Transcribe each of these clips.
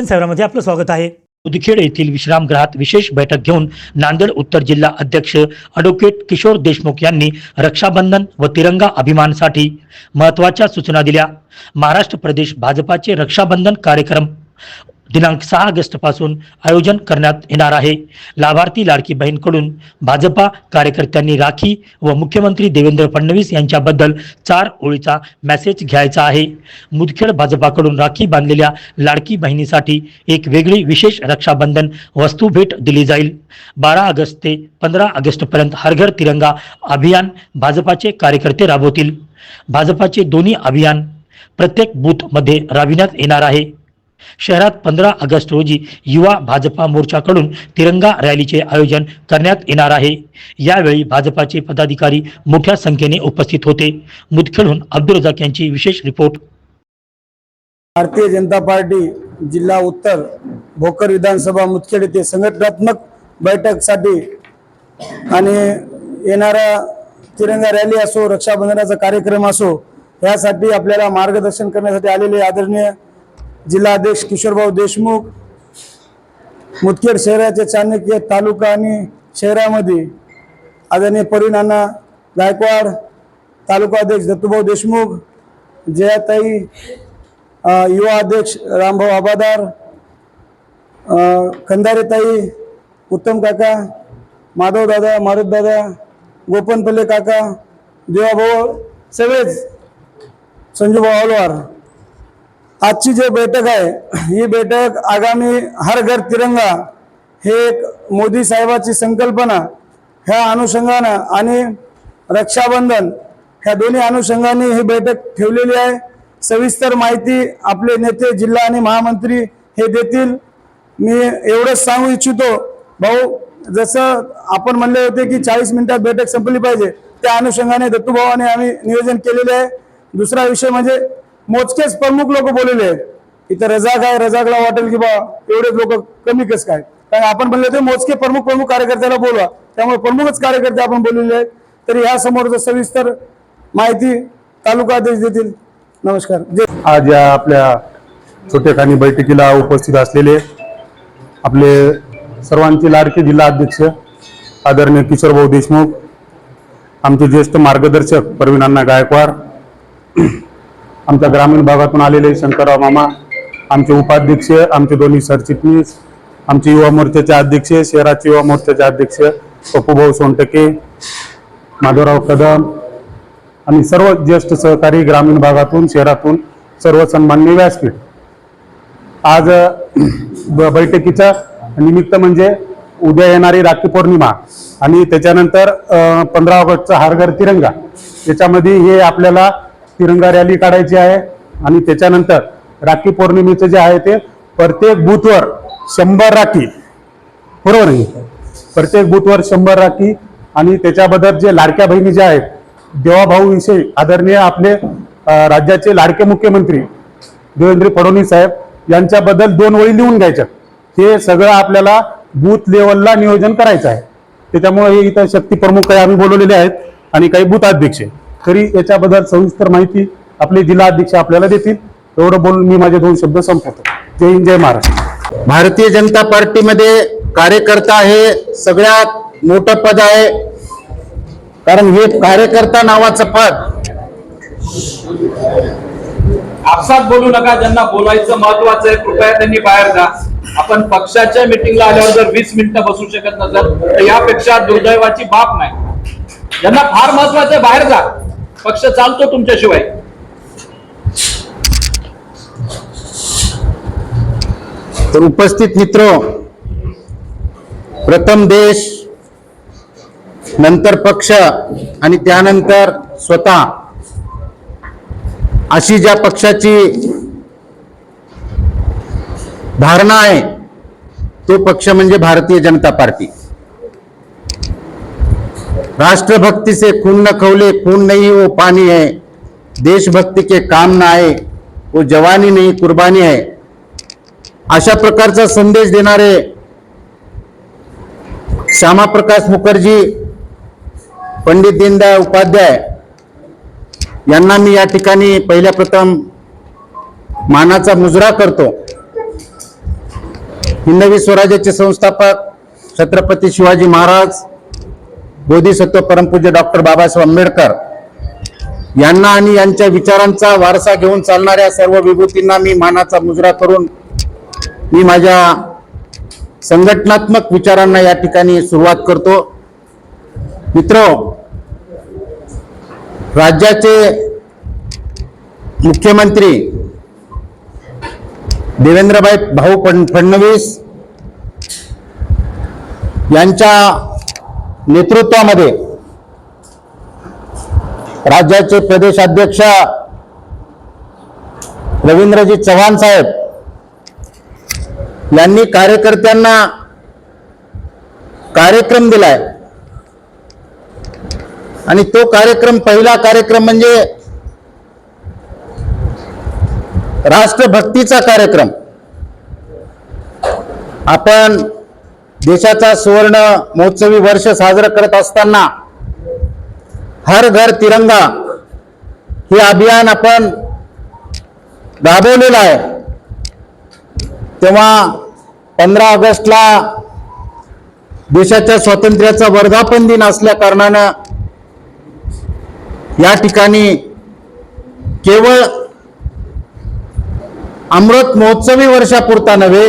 दर्शन सेवरामध्ये आपलं स्वागत आहे. उदखेड येथील विश्रामगृहात विशेष बैठक घेऊन नांदेड उत्तर जिल्हा अध्यक्ष अॅडव्होकेट किशोर देशमुख यांनी रक्षाबंधन व तिरंगा अभिमानसाठी महत्त्वाच्या सूचना दिल्या. महाराष्ट्र प्रदेश भाजपाचे रक्षाबंधन कार्यक्रम दिनांक सहा ऑगस्टपासून आयोजन करण्यात येणार आहे. लाभार्थी लाडकी बहीणकडून भाजपा कार्यकर्त्यांनी राखी व मुख्यमंत्री देवेंद्र फडणवीस यांच्याबद्दल चार ओळीचा मेसेज घ्यायचा आहे. मुदखेड भाजपाकडून राखी बांधलेल्या लाडकी बहिणीसाठी एक वेगळी विशेष रक्षाबंधन वस्तू भेट दिली जाईल. बारा ऑगस्ट ते पंधरा ऑगस्टपर्यंत हरघर तिरंगा अभियान भाजपाचे कार्यकर्ते राबवतील. भाजपाचे दोन्ही अभियान प्रत्येक बूथमध्ये राबविण्यात येणार आहे. शहरात पंधरा ऑगस्ट रोजी युवा भाजपा मोर्चाकडून तिरंगा रॅलीचे आयोजन करण्यात येणार आहे. यावेळी भाजपाचे पदाधिकारी मोठ्या संख्येने उपस्थित होते. मुदखेडहून अब्दुल रजाक यांची विशेष रिपोर्ट. भारतीय जनता पार्टी जिल्हा उत्तर भोकर विधानसभा मुदखेड येथे संघटनात्मक बैठकसाठी आणि येणारा तिरंगा रॅली असो रक्षाबंधनाचा कार्यक्रम असो यासाठी आपल्याला मार्गदर्शन करण्यासाठी आलेले आदरणीय जिल्हाध्यक्ष किशोरभाऊ देशमुख मुदखेड शहराचे चाणक्य तालुका आणि शहरामध्ये आदरणीय परिणाना गायकवाड तालुका अध्यक्ष दत्तूभाऊ देशमुख जयाताई युवा अध्यक्ष रामभाऊ आबादार खंदारेताई उत्तम काका माधव दादा मारुत दादा गोपनपल्ले काका देवाभाऊ सगळेच संजूभाऊ अलवार आजची जे बैठक आहे ही बैठक आगामी हर घर तिरंगा हे एक मोदी साहेबाची संकल्पना ह्या अनुषंगानं आणि रक्षाबंधन ह्या दोन्ही अनुषंगाने ही बैठक ठेवलेली आहे. सविस्तर माहिती आपले नेते जिल्हा आणि महामंत्री हे देतील. मी एवढंच सांगू इच्छितो भाऊ जसं आपण म्हणले होते की चाळीस मिनिटात बैठक संपली पाहिजे त्या अनुषंगाने दत्तूभावाने आम्ही नियोजन केलेले आहे. दुसरा विषय म्हणजे मोजकेच प्रमुख लोक बोललेले आहेत. इथं रजाक आहे रजाकला वाटेल की बा एवढेच लोक कमी कस काय? कारण आपण म्हणले होते मोजके प्रमुख प्रमुख कार्यकर्त्याला बोलवा. त्यामुळे प्रमुखच कार्यकर्ते आपण बोललेले आहेत. तरी ह्या समोर सविस्तर माहिती तालुका अध्यक्ष देतील. नमस्कार. आज या आपल्या छोटेखानी बैठकीला उपस्थित असलेले आपले सर्वांचे लाडके जिल्हा अध्यक्ष आदरणीय किशोरभाऊ देशमुख आमचे ज्येष्ठ मार्गदर्शक प्रवीण अण्णा गायकवाड आमच्या ग्रामीण भागातून आलेले शंकरराव मामा आमचे उपाध्यक्ष आमचे दोन्ही सरचिटणीस आमचे युवा मोर्चाचे अध्यक्ष शहराचे युवा मोर्चाचे अध्यक्ष पप्पूभाऊ सोनटके माधवराव कदम आणि सर्व ज्येष्ठ सहकारी ग्रामीण भागातून शहरातून सर्व सन्मान्य व्यासपीठ. आज ब- बैठकीचं निमित्त म्हणजे उद्या येणारी राखी पौर्णिमा आणि त्याच्यानंतर पंधरा ऑगस्टचा हारगर तिरंगा. त्याच्यामध्ये हे आपल्याला तिरंगा रॅली काढायची आहे आणि त्याच्यानंतर राखी पौर्णिमेचं जे आहे ते प्रत्येक बूथवर शंभर राखी. बरोबर आहे? प्रत्येक बूथवर शंभर राखी आणि त्याच्याबद्दल जे लाडक्या बहिणी ज्या आहेत देवाभाऊ विषयी आदरणीय आपले राज्याचे लाडके मुख्यमंत्री देवेंद्र फडणवीस साहेब यांच्याबद्दल दोन वळी लिहून घ्यायच्या हे सगळं आपल्याला बूथ लेवलला नियोजन करायचं आहे. त्याच्यामुळे हे इथं शक्ती प्रमुख काही आम्ही बोलवलेले आहेत आणि काही बूथ अध्यक्ष तरी याच्याबद्दल सविस्तर माहिती आपले जिल्हा अध्यक्ष आपल्याला देतील. एवढं बोलून मी माझे दोन शब्द संपवतो. जय हिंद जय महाराष्ट्र. भारतीय जनता पार्टीमध्ये कार्यकर्ता हे सगळ्यात मोठं पद आहे. कारण हे कार्यकर्ता नावाचं पद. आपसात बोलू नका ज्यांना बोलायचं महत्वाचं आहे कृपया त्यांनी बाहेर जा. आपण पक्षाच्या मिटिंगला आल्यावर जर वीस मिनिटं बसू शकत नसेल तर यापेक्षा दुर्दैवाची बाब नाही. ज्यांना फार महत्वाचं आहे बाहेर जा. पक्ष चालतो तुमच्याशिवाय. तर उपस्थित मित्र प्रथम देश नंतर पक्ष आणि त्यानंतर स्वतः. अशी ज्या पक्षाची धारणा आहे तो पक्ष म्हणजे भारतीय जनता पार्टी. राष्ट्रभक्ति से खून न खौले खून नहीं वो पानी है। देशभक्ती के काम ना आए वो जवानी नहीं कुर्बानी है। अशा प्रकारचा संदेश देणारे श्यामाप्रकाश मुखर्जी पंडित दीनदयाळ उपाध्याय यांना मी या ठिकाणी पहिल्या प्रथम मानाचा मुजरा करतो. हिंदवी स्वराज्याचे संस्थापक छत्रपती शिवाजी महाराज बोधिसत्व परमपूज्य डॉक्टर बाबासाहेब आंबेडकर यांना आणि यांच्या विचारांचा वारसा घेऊन चालणाऱ्या सर्व विभूतींना मी मानाचा मुजरा करून मी माझ्या संघटनात्मक विचारांना या ठिकाणी सुरुवात करतो. मित्र राज्याचे मुख्यमंत्री देवेंद्रभाई भाऊ फड- फडणवीस यांच्या नेतृत्वामध्ये राज्याचे प्रदेशाध्यक्ष रवींद्रजी चव्हाण साहेब यांनी कार्यकर्त्यांना कार्यक्रम दिलाय. आणि तो कार्यक्रम पहिला कार्यक्रम म्हणजे राष्ट्रभक्तीचा कार्यक्रम. आपण देशाचा सुवर्ण महोत्सवी वर्ष साजरं करत असताना हर घर तिरंगा हे अभियान आपण राबवलेलं आहे. तेव्हा पंधरा ऑगस्टला देशाच्या स्वातंत्र्याचा वर्धापन दिन असल्या कारणानं या ठिकाणी केवळ अमृत महोत्सवी वर्षापुरता नव्हे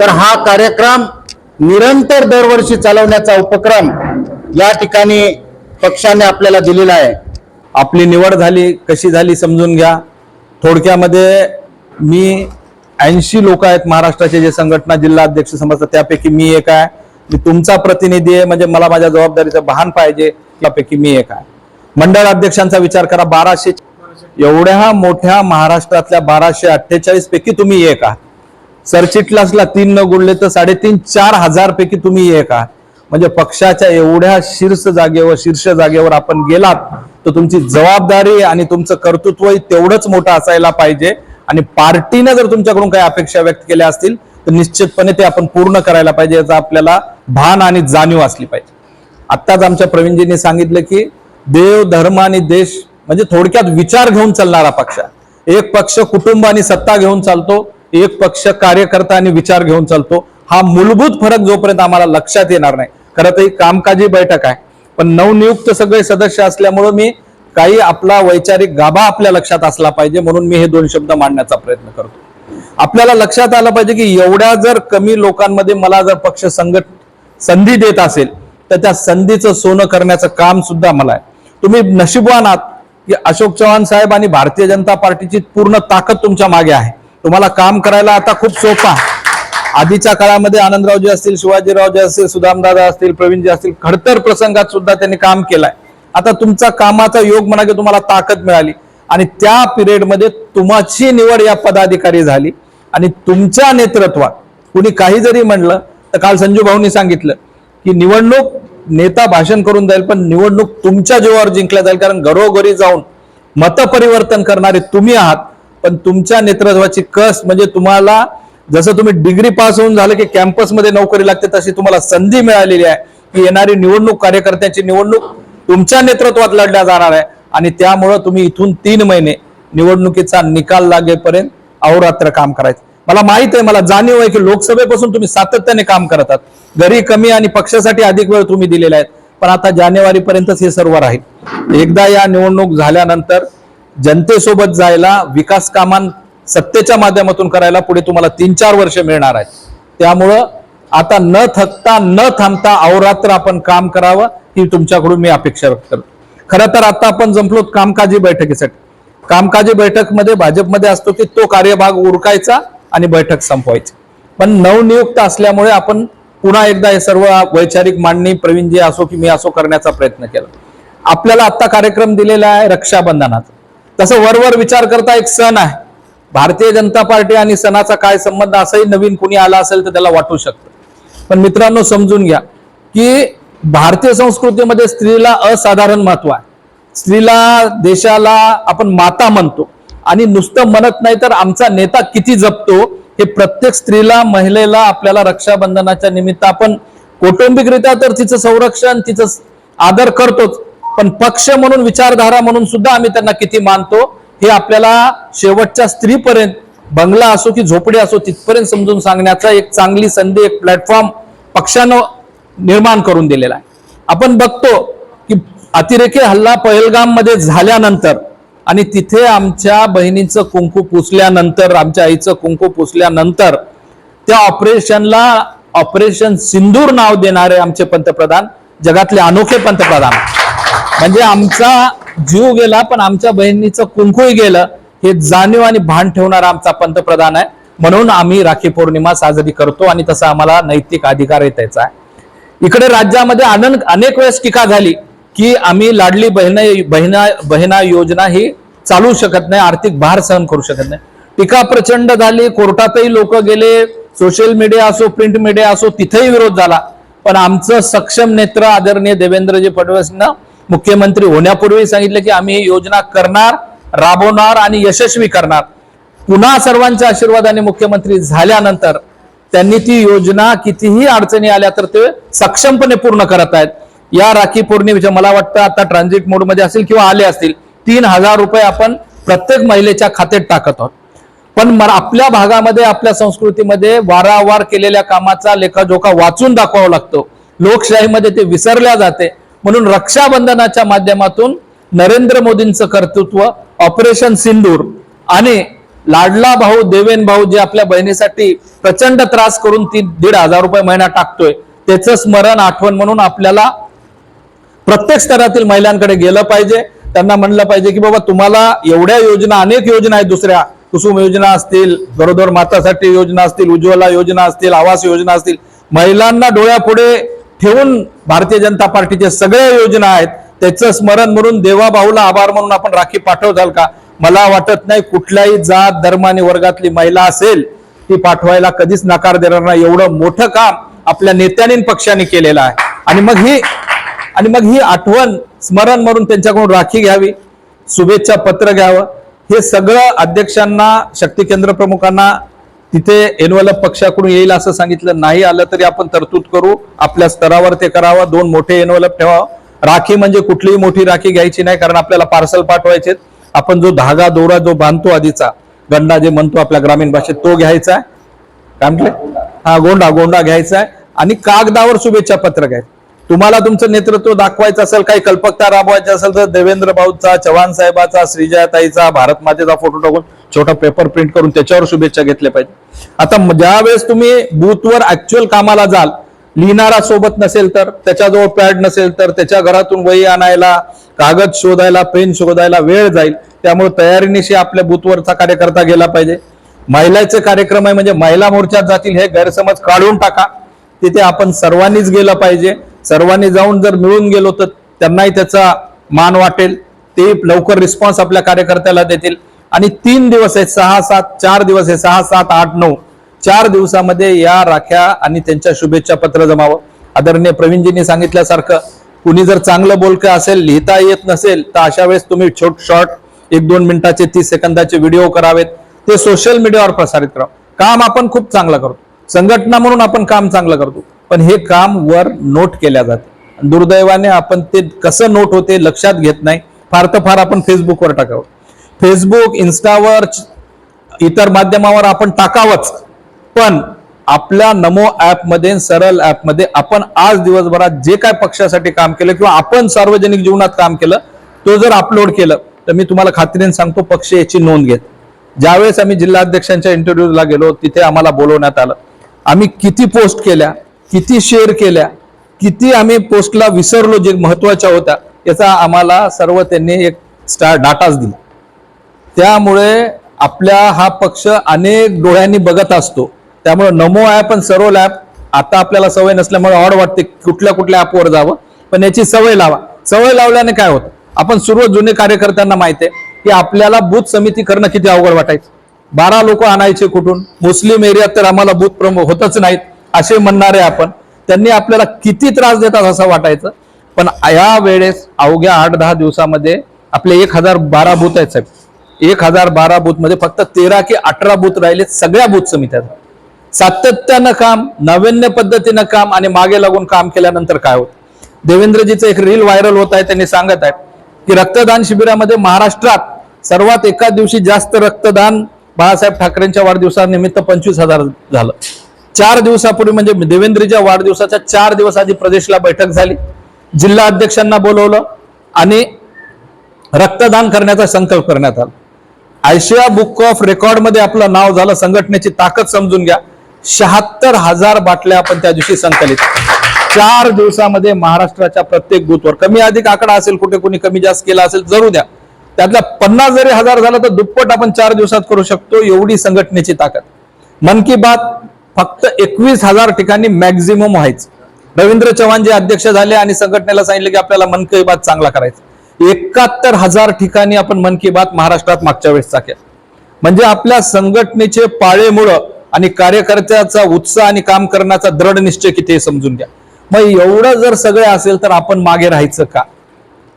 तर हा कार्यक्रम निरंतर दरवर्षी चालवण्याचा उपक्रम या ठिकाणी पक्षाने आपल्याला दिलेला आहे. आपली निवड झाली कशी झाली समजून घ्या. थोडक्यामध्ये मी ऐंशी लोक आहेत महाराष्ट्राचे जे संघटना जिल्हा अध्यक्ष समजतात त्यापैकी मी एक आहे. मी तुमचा प्रतिनिधी आहे म्हणजे मला माझ्या जबाबदारीचं भान पाहिजे त्यापैकी मी एक आहे. मंडळ अध्यक्षांचा विचार करा बाराशे एवढ्या मोठ्या महाराष्ट्रातल्या बाराशे अठ्ठेचाळीस पैकी तुम्ही एक आहात. सरचिटलासला तीन न गुणले तर साडेतीन चार हजार पैकी तुम्ही एक आहात. म्हणजे पक्षाच्या एवढ्या शीर्ष जागेवर शीर्ष जागेवर आपण गेलात तर तुमची जबाबदारी आणि तुमचं कर्तृत्व तेवढंच मोठं असायला पाहिजे. आणि पार्टीनं जर तुमच्याकडून काही अपेक्षा व्यक्त केल्या असतील तर निश्चितपणे ते आपण पूर्ण करायला पाहिजे याचा आपल्याला भान आणि जाणीव असली पाहिजे. आत्ताच आमच्या प्रवीणजींनी सांगितलं की देव धर्म आणि देश म्हणजे थोडक्यात विचार घेऊन चालणारा पक्ष. एक पक्ष कुटुंब आणि सत्ता घेऊन चालतो एक पक्ष कार्यकर्ता आणि विचार घेऊन चालतो. हा मूलभूत फरक जोपर्यंत आम्हाला लक्षात येणार नाही. खरं तर ही कामकाजी बैठक आहे. पण नवनियुक्त सगळे सदस्य असल्यामुळं मी काही आपला वैचारिक गाभा आपल्या लक्षात असला पाहिजे म्हणून मी हे दोन शब्द मांडण्याचा प्रयत्न करतो. आपल्याला लक्षात आलं पाहिजे की एवढ्या जर कमी लोकांमध्ये मला जर पक्ष संघट संधी देत असेल तर त्या संधीचं सोनं करण्याचं काम सुद्धा मला आहे. तुम्ही नशिबवान आहात की अशोक चव्हाण साहेब आणि भारतीय जनता पार्टीची पूर्ण ताकद तुमच्या मागे आहे. तुम्हाला काम करायला आता खूप सोपा. आधीच्या काळामध्ये आनंदराव जे असतील शिवाजीराव जे असतील सुदामदादा असतील प्रवीणजी असतील खडतर प्रसंगात सुद्धा त्यांनी काम केलंय. आता तुमचा कामाचा योग म्हणा की तुम्हाला ताकद मिळाली. आणि त्या पिरियडमध्ये तुमची निवड या पदाधिकारी झाली. आणि तुमच्या नेतृत्वात कुणी काही जरी म्हणलं तर काल संजू भाऊंनी सांगितलं की निवडणूक नेता भाषण करून जाईल पण निवडणूक तुमच्या जीवावर जिंकल्या जाईल कारण घरोघरी जाऊन मतपरिवर्तन करणारे तुम्ही आहात. पण तुमच्या नेतृत्वाची कस म्हणजे तुम्हाला जसं तुम्ही डिग्री पास होऊन झालं की कॅम्पसमध्ये नोकरी लागते तशी तुम्हाला संधी मिळालेली आहे की येणारी निवडणूक कार्यकर्त्यांची निवडणूक तुमच्या नेतृत्वात लढल्या जाणार आहे. आणि त्यामुळं तुम्ही इथून तीन महिने निवडणुकीचा निकाल लागेपर्यंत अहोरात्र काम करायचं. मला माहीत आहे मला जाणीव आहे की लोकसभेपासून तुम्ही सातत्याने काम करत घरी कमी आणि पक्षासाठी अधिक वेळ तुम्ही दिलेला आहे. पण आता जानेवारी पर्यंतच हे सर्व राहील. एकदा या निवडणूक झाल्यानंतर जनतेसोबत जायला विकास कामां सत्तेच्या माध्यमातून करायला पुढे तुम्हाला तीन चार वर्ष मिळणार आहेत. त्यामुळं आता न थकता न थांबता अहोरात्र आपण काम करावं ही तुमच्याकडून मी अपेक्षा व्यक्त करतो. खरं तर आता आपण जमलो कामकाजी बैठकीसाठी. कामकाजी बैठकमध्ये भाजपमध्ये असतो की तो कार्यभाग उरकायचा आणि बैठक संपवायची. पण नवनियुक्त असल्यामुळे आपण पुन्हा एकदा हे सर्व वैचारिक मांडणी प्रवीणजी असो की मी असो करण्याचा प्रयत्न केला. आपल्याला आता कार्यक्रम दिलेला आहे रक्षाबंधनाचा. तसं वरवर विचार करता एक सण आहे. भारतीय जनता पार्टी आणि सणाचा काय संबंध असाही नवीन कुणी आला असेल तर त्याला वाटू शकतं. पण मित्रांनो समजून घ्या की भारतीय संस्कृतीमध्ये स्त्रीला असाधारण महत्त्व आहे. स्त्रीला देशाला आपण माता म्हणतो आणि नुसतं म्हणत नाही तर आमचा नेता किती जपतो हे प्रत्येक स्त्रीला महिलेला आपल्याला रक्षाबंधनाच्या निमित्त आपण कौटुंबिकरित्या तर तिचं संरक्षण तिचं आदर करतोच. पण पक्ष म्हणून विचारधारा म्हणून सुद्धा आम्ही त्यांना किती मानतो हे आपल्याला शेवटच्या स्त्रीपर्यंत बंगला असो की झोपडी असो तिथपर्यंत समजून सांगण्याचा एक चांगली संधी एक प्लॅटफॉर्म पक्षानं निर्माण करून दिलेला आहे. आपण बघतो की अतिरेकी हल्ला पहलगाममध्ये झाल्यानंतर आणि तिथे आमच्या बहिणीचं कुंकू पुसल्यानंतर आमच्या आईचं कुंकू पुसल्यानंतर त्या ऑपरेशनला ऑपरेशन सिंदूर नाव देणारे आमचे पंतप्रधान जगातले अनोखे पंतप्रधान. म्हणजे आमचा जीव गेला पण आमच्या बहिणीचं कुंकूही गेलं हे जाणीव आणि भान ठेवणारा आमचा पंतप्रधान आहे. म्हणून आम्ही राखी पौर्णिमा साजरी करतो आणि तसा आम्हाला नैतिक अधिकार आहे त्याचा. आहे इकडे राज्यामध्ये आनंद अनेक वेळेस टीका झाली की आम्ही लाडली बहिण बहिणा बहिणा योजना ही चालू शकत नाही आर्थिक भार सहन करू शकत नाही. टीका प्रचंड झाली कोर्टातही लोक गेले सोशल मीडिया असो प्रिंट मीडिया असो तिथेही विरोध झाला. पण आमचं सक्षम नेत्र आदरणीय देवेंद्रजी फडणवीसनं मुख्यमंत्री होण्यापूर्वी सांगितलं की आम्ही ही योजना करणार राबवणार आणि यशस्वी करणार. पुन्हा सर्वांच्या आशीर्वादाने मुख्यमंत्री झाल्यानंतर त्यांनी ती योजना कितीही अडचणी आल्या तर ते सक्षमपणे पूर्ण करत आहेत. या राखी पौर्णिमेच्या मला वाटतं आता ट्रान्झिट मोडमध्ये असेल किंवा आले असतील तीन हजार रुपये आपण प्रत्येक महिलेच्या खात्यात टाकत आहोत. पण आपल्या भागामध्ये आपल्या संस्कृतीमध्ये वारंवार केलेल्या कामाचा लेखाजोखा वाचून दाखवावा लागतो. लोकशाहीमध्ये ते विसरल्या जाते. म्हणून रक्षाबंधनाच्या माध्यमातून नरेंद्र मोदींचं कर्तृत्व ऑपरेशन सिंदूर आणि लाडला भाऊ देवेन भाऊ जे आपल्या बहिणीसाठी प्रचंड त्रास करून ती दीड हजार रुपये महिना टाकतोय त्याचं स्मरण आठवण म्हणून आपल्याला प्रत्येक स्तरातील महिलांकडे गेलं पाहिजे. त्यांना म्हणलं पाहिजे की बाबा तुम्हाला एवढ्या योजना अनेक योजना आहेत दुसऱ्या. कुसुम योजना असतील गरोदर मातासाठी योजना असतील उज्ज्वला योजना असतील आवास योजना असतील. महिलांना डोळ्यापुढे ठेवून भारतीय जनता पार्टीच्या सगळ्या योजना आहेत त्याचं स्मरण म्हणून देवाभाऊला आभार म्हणून आपण राखी पाठवताल का? मला वाटत नाही कुठल्याही जात धर्म आणि वर्गातली महिला असेल ती पाठवायला कधीच नकार देणार नाही. एवढं मोठं काम आपल्या नेत्यांनी पक्षाने केलेलं आहे. आणि मग ही आणि मग ही आठवण स्मरण म्हणून त्यांच्याकडून राखी घ्यावी शुभेच्छा पत्र घ्यावं. हे सगळं अध्यक्षांना शक्ती केंद्र प्रमुखांना तिथे एनवलप पक्षाकडून येईल असं सांगितलं नाही आलं तरी आपण तरतूद करू. आपल्या स्तरावर ते करावं. दोन मोठे एनवलप ठेवा राखी म्हणजे कुठलीही मोठी राखी घ्यायची नाही कारण आपल्याला पार्सल पाठवायचे आपण जो धागा दोरा जो बांधतो आधीचा गंडा जे म्हणतो आपल्या ग्रामीण भाषेत तो घ्यायचा आहे. काय म्हटलं? हा गोंडा गोंडा घ्यायचा आहे. आणि कागदावर शुभेच्छा पत्र घ्यायचं तुम्हाला तुमचं नेतृत्व दाखवायचं असेल काही कल्पकता राबवायची असेल तर देवेंद्र भाऊचा चव्हाण साहेबाचा श्रीजयाताईचा भारत मातेचा फोटो टाकून छोटा पेपर प्रिंट करून त्याच्यावर शुभेच्छा घेतल्या पाहिजे. आता ज्यावेळेस तुम्ही बूथवर ऍक्च्युअल कामाला जाल लिहिणारा सोबत नसेल तर त्याच्याजवळ पॅड नसेल तर त्याच्या घरातून वही आणायला कागद शोधायला पेन शोधायला वेळ जाईल. त्यामुळे तयारीनिशी आपल्या बूथवरचा कार्यकर्ता गेला पाहिजे. महिलाचे कार्यक्रम आहे म्हणजे महिला मोर्चात जातील हे गैरसमज काढून टाका. तिथे आपण सर्वांनीच गेलं पाहिजे. सर्वांनी जाऊन जर मिळून गेलो तर त्यांनाही त्याचा मान वाटेल. ते लवकर रिस्पॉन्स आपल्या कार्यकर्त्याला देतील. आणि तीन दिवस आहेत सहा सात चार दिवस आहे सहा सात आठ नऊ. चार दिवसामध्ये या राख्या आणि त्यांच्या शुभेच्छा पत्र जमावं. आदरणीय प्रवीणजींनी सांगितल्यासारखं कुणी जर चांगलं बोलकं असेल लिहिता येत नसेल तर अशा वेळेस तुम्ही छोट शॉर्ट एक दोन मिनिटाचे तीस सेकंदाचे व्हिडिओ करावेत. ते सोशल मीडियावर प्रसारित करावं काम आपण खूप चांगलं करतो. संघटना म्हणून आपण काम चांगलं करतो. पण हे काम वर नोट केल्या जाते. दुर्दैवाने आपण ते कसं नोट होते लक्षात घेत नाही. फार तर फार आपण फेसबुकवर टाकावं. फेसबुक इन्स्टावर इतर माध्यमावर आपण टाकावंच. पण आपल्या नमो ॲपमध्ये सरळ ॲपमध्ये आपण आज दिवसभरात जे काय पक्षासाठी काम केलं किंवा आपण सार्वजनिक जीवनात काम केलं तो जर अपलोड केलं तर मी तुम्हाला खात्रीने सांगतो पक्ष याची नोंद घेत. ज्यावेळेस आम्ही जिल्हाध्यक्षांच्या इंटरव्ह्यूला गेलो तिथे आम्हाला बोलवण्यात आलं. आम्ही किती पोस्ट केल्या किती शेअर केल्या किती आम्ही पोस्टला विसरलो जे महत्त्वाच्या होत्या याचा आम्हाला सर्व त्यांनी एक स्टार डाटाच दिला. त्यामुळे आपल्या हा पक्ष अनेक डोळ्यांनी बघत असतो. त्यामुळे नमो ॲप आणि सर्व ॲप आता आपल्याला सवय नसल्यामुळे ऑड वाटते कुठल्या कुठल्या ॲपवर जावं पण याची सवय लावा. सवय लावल्याने काय होतं? आपण सर्व जुने कार्यकर्त्यांना माहिती आहे की आपल्याला बूथ समिती करणं किती अवघड वाटायचं. बारा लोक आणायचे कुठून? मुस्लिम एरियात तर आम्हाला बूथ प्रमुख होतच नाहीत. असे म्हणणारे आपण त्यांनी आपल्याला किती त्रास देतात असं वाटायचं. पण या वेळेस अवघ्या आठ दहा दिवसामध्ये आपले एक हजार बारा बूथ आहेत साहेब. एक हजार बारा बूथमध्ये फक्त तेरा की अठरा बूथ राहिले सगळ्या बूथ समित्या. सातत्यानं काम नाविन्य पद्धतीनं काम आणि मागे लागून काम केल्यानंतर काय होत? देवेंद्रजीचं एक रील व्हायरल होत आहे त्यांनी सांगत आहेत की रक्तदान शिबिरामध्ये महाराष्ट्रात सर्वात एका दिवशी जास्त रक्तदान बाळासाहेब ठाकरेंच्या वाढदिवसानिमित्त पंचवीस हजार झालं. चार दिवसापूर्वी म्हणजे देवेंद्रीच्या वाढदिवसाच्या चार दिवस आधी प्रदेशला बैठक झाली. जिल्हा अध्यक्षांना बोलवलं आणि रक्तदान करण्याचा संकल्प करण्यात आला. आयशिया बुक ऑफ रेकॉर्डमध्ये आपलं नाव झालं. संघटनेची ताकद समजून घ्या. शहात्तर हजार बाटल्या आपण त्या दिवशी संकलित चार दिवसामध्ये महाराष्ट्राच्या प्रत्येक बूथवर. कमी अधिक आकडा असेल कुठे कोणी कमी जास्त केला असेल जरूर द्या. त्यातल्या पन्नास जरी हजार झाला तर दुप्पट आपण चार दिवसात करू शकतो एवढी संघटनेची ताकद. मन की बात फक्त एकवीस हजार ठिकाणी मॅक्झिमम व्हायचं. रवींद्र चव्हाण जे अध्यक्ष झाले आणि संघटनेला सांगितलं की आपल्याला मन की बात चांगला करायचा. एकाहत्तर हजार ठिकाणी आपण मन की बात महाराष्ट्रात मागच्या वेळेस केला म्हणजे आपल्या संघटनेचे पाळेमुळं आणि कार्यकर्त्याचा उत्साह आणि काम करण्याचा दृढ निश्चय किती हे समजून घ्या. मग एवढं जर सगळं असेल तर आपण मागे राहायचं का?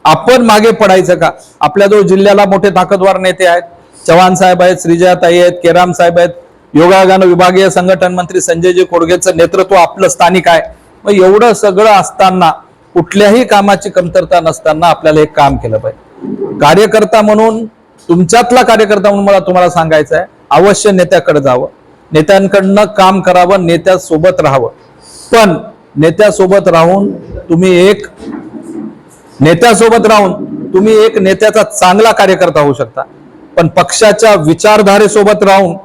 आपण मागे पडायचं का? आपल्याजवळ जिल्ह्याला मोठे ताकदवार नेते आहेत चव्हाण साहेब आहेत श्रीजयाताई आहेत केराम साहेब आहेत योगायोगानं विभागीय संघटन मंत्री संजयजी कोडगेचं नेतृत्व आपलं स्थानिक आहे. मग एवढं सगळं असताना कुठल्याही कामाची कमतरता नसताना आपल्याला एक काम केलं पाहिजे. कार्यकर्ता म्हणून तुमच्यातला कार्यकर्ता म्हणून मला तुम्हाला सांगायचं आहे अवश्य नेत्याकडे जावं. नेत्यांकडनं काम करावं नेत्यासोबत राहावं. पण नेत्यासोबत राहून तुम्ही एक नेत्यासोबत राहून तुम्ही एक नेत्याचा चांगला कार्यकर्ता होऊ शकता. पण पक्षाच्या विचारधारेसोबत राहून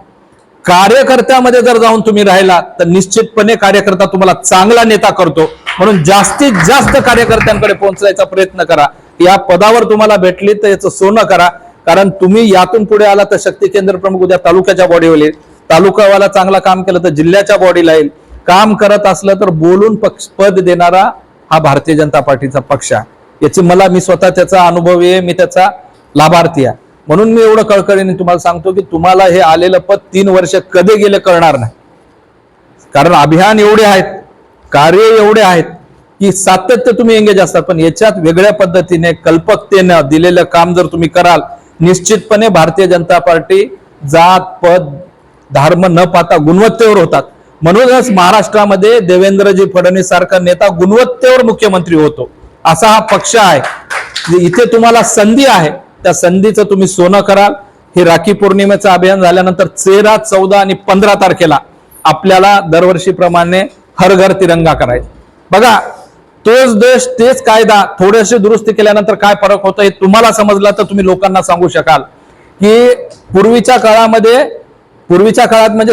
कार्यकर्त्यामध्ये जर जाऊन तुम्ही राहिला तर निश्चितपणे कार्यकर्ता तुम्हाला चांगला नेता करतो. म्हणून जास्तीत जास्त कार्यकर्त्यांकडे पोहोचण्याचा प्रयत्न करा. या पदावर तुम्हाला भेटली तर याचं सोनं करा. कारण तुम्ही यातून पुढे आला तर शक्ती केंद्र प्रमुख उद्या तालुक्याच्या बॉडीवर येईल. तालुकावाला चांगला काम केलं तर जिल्ह्याच्या बॉडीला येईल. काम करत असलं तर बोलून पक्ष पद देणारा हा भारतीय जनता पार्टीचा पक्ष आहे. याची मला मी स्वतः त्याचा अनुभव आहे मी त्याचा लाभार्थी आहे. म्हणून मी एवढं कळकळीने तुम्हाला सांगतो की तुम्हाला हे आलेलं पद तीन वर्ष कधी गेले कळणार नाही. कारण अभियान एवढे आहेत कार्य एवढे आहेत की सातत्य तुम्ही एंगेज असतात पण याच्यात वेगळ्या पद्धतीने कल्पकतेनं दिलेलं काम जर तुम्ही कराल निश्चितपणे भारतीय जनता पार्टी जात पद धर्म न पाहता गुणवत्तेवर होतात. म्हणूनच महाराष्ट्रामध्ये देवेंद्रजी फडणवीस सारखा नेता गुणवत्तेवर मुख्यमंत्री होतो. असा हा पक्ष आहे. इथे तुम्हाला संधी आहे. त्या संधीचं तुम्ही सोनं कराल. हे राखी पौर्णिमेचं अभियान झाल्यानंतर तेरा चौदा आणि पंधरा तारखेला आपल्याला दरवर्षीप्रमाणे हर घर तिरंगा करायचा. बघा तोच देश तेच कायदा थोडेसे दुरुस्ती केल्यानंतर काय फरक होतो हे तुम्हाला समजला तर तुम्ही लोकांना सांगू शकाल. की पूर्वीच्या काळामध्ये पूर्वीच्या काळात म्हणजे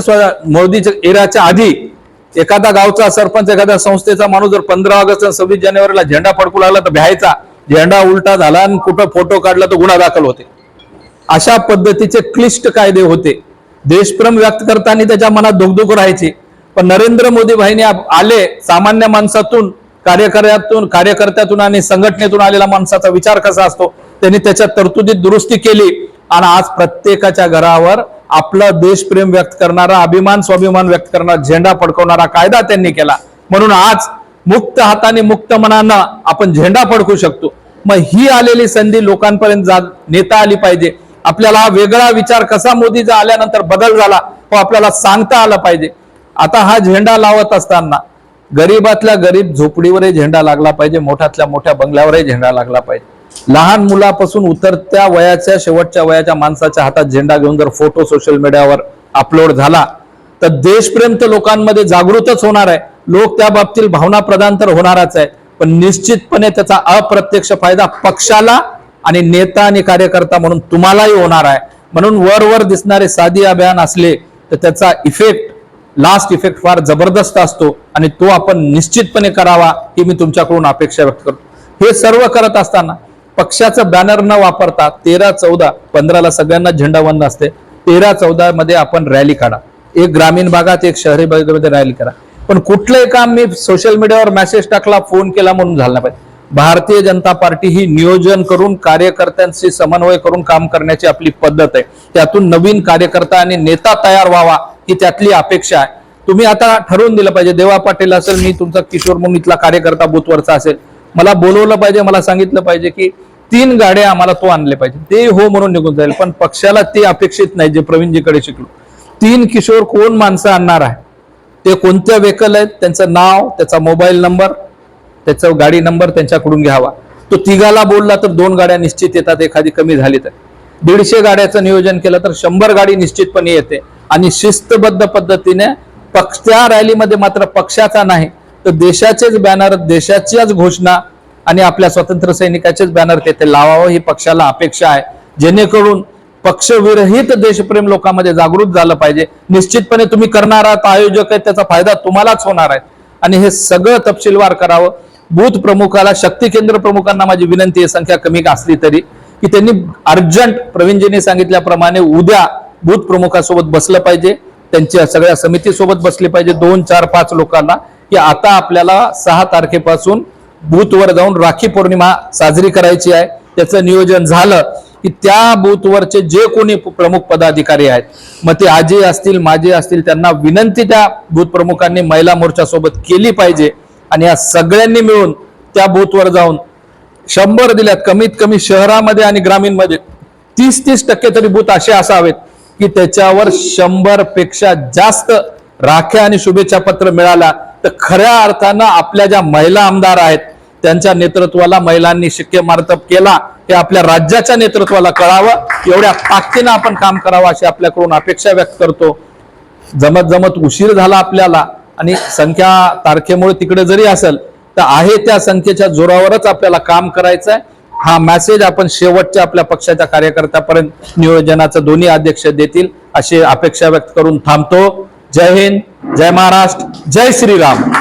मोदीच्या एराच्या आधी एखादा गावचा सरपंच एखाद्या संस्थेचा माणूस जर पंधरा ऑगस्ट सव्वीस जानेवारीला झेंडा फडकू लागला तर भ्यायचा. झेंडा उलटा झाला आणि कुठं फोटो काढला तर गुन्हा दाखल होते. अशा पद्धतीचे क्लिष्ट कायदे होते. देशप्रेम व्यक्त करताना त्याच्या मनात धुकधुक राहायची. पण नरेंद्र मोदी भाईने आले सामान्य माणसातून कार्यकर्त्यातून कार्यकर्त्यातून आणि संघटनेतून आलेला माणसाचा विचार कसा असतो? त्यांनी त्याच्या तरतुदीत दुरुस्ती केली. आणि आज प्रत्येकाच्या घरावर आपलं देशप्रेम व्यक्त करणारा अभिमान स्वाभिमान व्यक्त करणारा झेंडा फडकवणारा कायदा त्यांनी केला. म्हणून आज मुक्त हाताने मुक्त मनानं आपण झेंडा फडकू शकतो. मग ही आलेली संधी लोकांपर्यंत जा नेता आली पाहिजे. आपल्याला वेगळा विचार कसा मोदीचा आल्यानंतर बदल झाला तो आपल्याला सांगता आला पाहिजे. आता हा झेंडा लावत असताना गरीबातल्या गरीब झोपडीवरही झेंडा लागला पाहिजे मोठ्यातल्या मोठ्या बंगल्यावरही झेंडा लागला पाहिजे. लहान मुलापासून उतरत्या वयाच्या शेवटच्या वयाच्या माणसाच्या हातात झेंडा घेऊन जर फोटो सोशल मीडियावर अपलोड झाला तर देशप्रेम तर लोकांमध्ये जागृतच होणार आहे. लोक त्या बाबतीत भावना प्रदान तर होणारच आहे. पण निश्चितपणे त्याचा अप्रत्यक्ष फायदा पक्षाला आणि नेता आणि कार्यकर्ता म्हणून तुम्हालाही होणार आहे. म्हणून वर वर दिसणारे साधी अभियान असले तर त्याचा इफेक्ट लास्ट इफेक्ट फार जबरदस्त असतो आणि तो आपण निश्चितपणे करावा ही मी तुमच्याकडून अपेक्षा व्यक्त करतो. हे सर्व करत असताना पक्षाचं बॅनर न वापरता तेरा चौदा पंधराला सगळ्यांना झेंडावंद असते. तेरा चौदा मध्ये आपण रॅली काढा. एक ग्रामीण भागात एक शहरी भागामध्ये रॅली करा. पण कुठलंही काम मी सोशल मीडियावर मेसेज टाकला फोन केला म्हणून झालं पाहिजे. भारतीय जनता पार्टी ही नियोजन करून कार्यकर्त्यांशी समन्वय करून काम करण्याची आपली पद्धत आहे. त्यातून नवीन कार्यकर्ता आणि नेता तयार व्हावा ही त्यातली अपेक्षा आहे. तुम्ही आता ठरवून दिलं पाहिजे देवा पाटील असेल मी तुमचा किशोर म्हणून इथला कार्यकर्ता बुथवरचा असेल. मला बोलवलं पाहिजे मला सांगितलं पाहिजे की तीन गाड्या आम्हाला तो आणले पाहिजे. ते हो म्हणून निघून जाईल पण पक्षाला ते अपेक्षित नाही जे प्रवीणजीकडे शिकलो. तीन किशोर कोण माणसं आणणार आहे? ते कोणत्या व्हेकल आहेत? त्यांचं नाव त्याचा मोबाईल नंबर त्याचा गाडी नंबर त्यांच्याकडून घ्यावा. तो तिघाला बोलला तर दोन गाड्या निश्चित येतात एखादी कमी झाली तर. दीडशे गाड्याचं नियोजन केलं तर शंभर गाडी निश्चितपणे येते. आणि शिस्तबद्ध पद्धतीने पक्ष त्या रॅलीमध्ये मात्र पक्षाचा नाही तर देशाचेच बॅनर देशाच्याच घोषणा आणि आपल्या स्वातंत्र्य सैनिकाचेच बॅनर तेथे लावावं ही पक्षाला अपेक्षा आहे. जेणेकरून पक्षविरहित देशप्रेम लोकांमध्ये जागृत झालं पाहिजे. निश्चितपणे तुम्ही करणार आहात आयोजक आहेत त्याचा फायदा तुम्हालाच होणार आहे. आणि हे सगळं तपशीलवार करावं. बूथ प्रमुखाला शक्ती केंद्र प्रमुखांना माझी विनंती आहे संख्या कमी असली तरी. की त्यांनी अर्जंट प्रवीणजींनी सांगितल्याप्रमाणे उद्या बूथ प्रमुखासोबत बसलं पाहिजे. त्यांच्या सगळ्या समितीसोबत बसले पाहिजे दोन चार पाच लोकांना. की आता आपल्याला सहा तारखेपासून बूथवर जाऊन राखी पौर्णिमा साजरी करायची आहे. त्याचं नियोजन झालं की त्या बूथवरचे जे कोणी प्रमुख पदाधिकारी आहेत मग ते आजी असतील माजी असतील त्यांना विनंती त्या बूथ प्रमुखांनी महिला मोर्चा सोबत केली पाहिजे. आणि या सगळ्यांनी मिळून त्या बूथवर जाऊन शंभर दिल्यात कमीत कमी शहरामध्ये आणि ग्रामीणमध्ये तीस तीस टक्के तरी बूथ असे असावेत की त्याच्यावर शंभरपेक्षा जास्त राख्या आणि शुभेच्छा पत्र मिळाला. तर खऱ्या अर्थानं आपल्या ज्या महिला आमदार आहेत त्यांच्या नेतृत्वाला महिलांनी शिक्के मारतप केला हे आपल्या राज्याच्या नेतृत्वाला कळावं एवढ्या ताकदीनं आपण काम करावं अशी आपल्याकडून अपेक्षा व्यक्त करतो. जमत जमत उशीर झाला आपल्याला आणि संख्या तारखेमुळे तिकडे जरी असेल तर आहे त्या संख्येच्या जोरावरच आपल्याला काम करायचं आहे हा मेसेज आपण शेवटच्या आपल्या पक्षाच्या कार्यकर्त्यापर्यंत नियोजनाचं दोन्ही अध्यक्ष देतील अशी अपेक्षा व्यक्त करून थांबतो. जय हिंद जय महाराष्ट्र जय श्रीराम.